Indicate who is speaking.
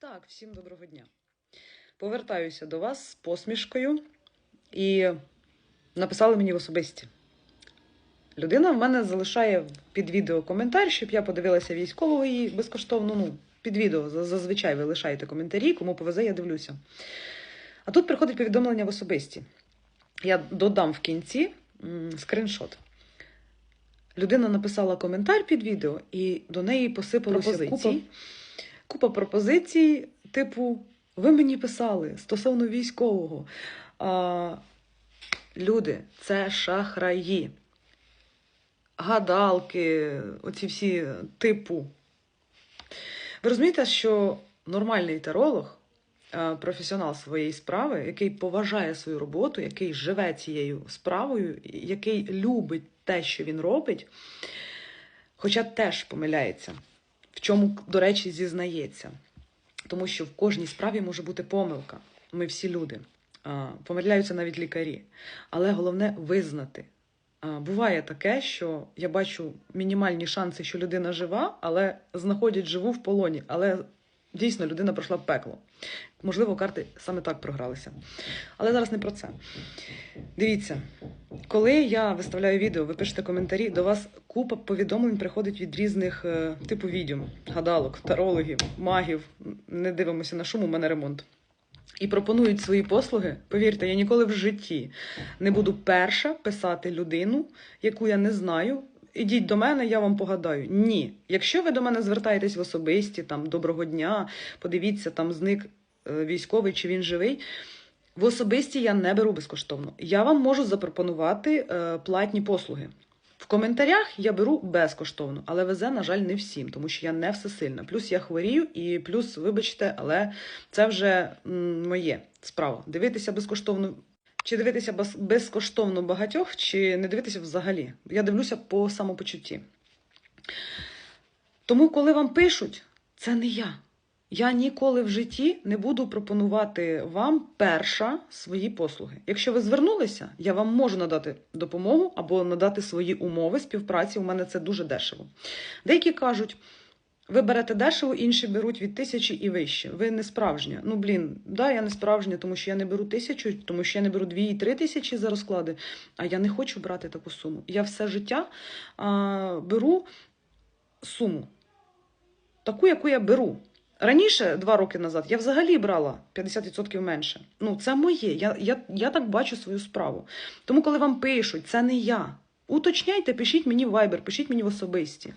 Speaker 1: Так, всім доброго дня. Повертаюся до вас з посмішкою і написали мені в особисті. Людина в мене залишає під відео коментар, щоб я подивилася військового її безкоштовно. Ну, під відео зазвичай ви лишаєте коментарі, кому повезе, я дивлюся. А тут приходить повідомлення в особисті. Я додам в кінці скриншот. Людина написала коментар під відео, і до неї посипалося купа. Купа пропозицій, типу, ви мені писали стосовно військового. А, люди, це шахраї, гадалки, оці всі типу. Ви розумієте, що нормальний таролог, професіонал своєї справи, який поважає свою роботу, який живе цією справою, який любить те, що він робить, хоча теж помиляється, в чому, до речі, зізнається. Тому що в кожній справі може бути помилка. Ми всі люди. Помиляються навіть лікарі. Але головне визнати. Буває таке, що я бачу мінімальні шанси, що людина жива, але знаходять живу в полоні. Але дійсно людина пройшла пекло. Можливо, карти саме так програлися. Але зараз не про це. Дивіться, коли я виставляю відео, ви пишете коментарі, до вас купа повідомлень приходить від різних е, типу відьом, гадалок, тарологів, магів. Не дивимося на шум, у мене ремонт. І пропонують свої послуги. Повірте, я ніколи в житті не буду перша писати людину, яку я не знаю. Ідіть до мене, я вам погадаю. Ні. Якщо ви до мене звертаєтесь в особисті, там доброго дня, подивіться, там зник е, військовий чи він живий. В особисті я не беру безкоштовно. Я вам можу запропонувати е, платні послуги. В коментарях я беру безкоштовно, але везе, на жаль, не всім, тому що я не всесильна. Плюс я хворію, і плюс, вибачте, але це вже м, моє справа. Дивитися безкоштовно. Чи дивитися безкоштовно багатьох, чи не дивитися взагалі. Я дивлюся по самопочутті. Тому, коли вам пишуть, це не я. Я ніколи в житті не буду пропонувати вам перша свої послуги. Якщо ви звернулися, я вам можу надати допомогу або надати свої умови співпраці. У мене це дуже дешево. Деякі кажуть. Ви берете дешево, інші беруть від тисячі і вище. Ви не справжня. Ну блін, да, я не справжня, тому що я не беру тисячу, тому що я не беру дві і три тисячі за розклади. А я не хочу брати таку суму. Я все життя а, беру суму, таку, яку я беру. Раніше, два роки назад, я взагалі брала 50% менше. Ну, це моє. Я, я, я так бачу свою справу. Тому, коли вам пишуть, це не я. Уточняйте, пишіть мені в Viber, пишіть мені в особисті.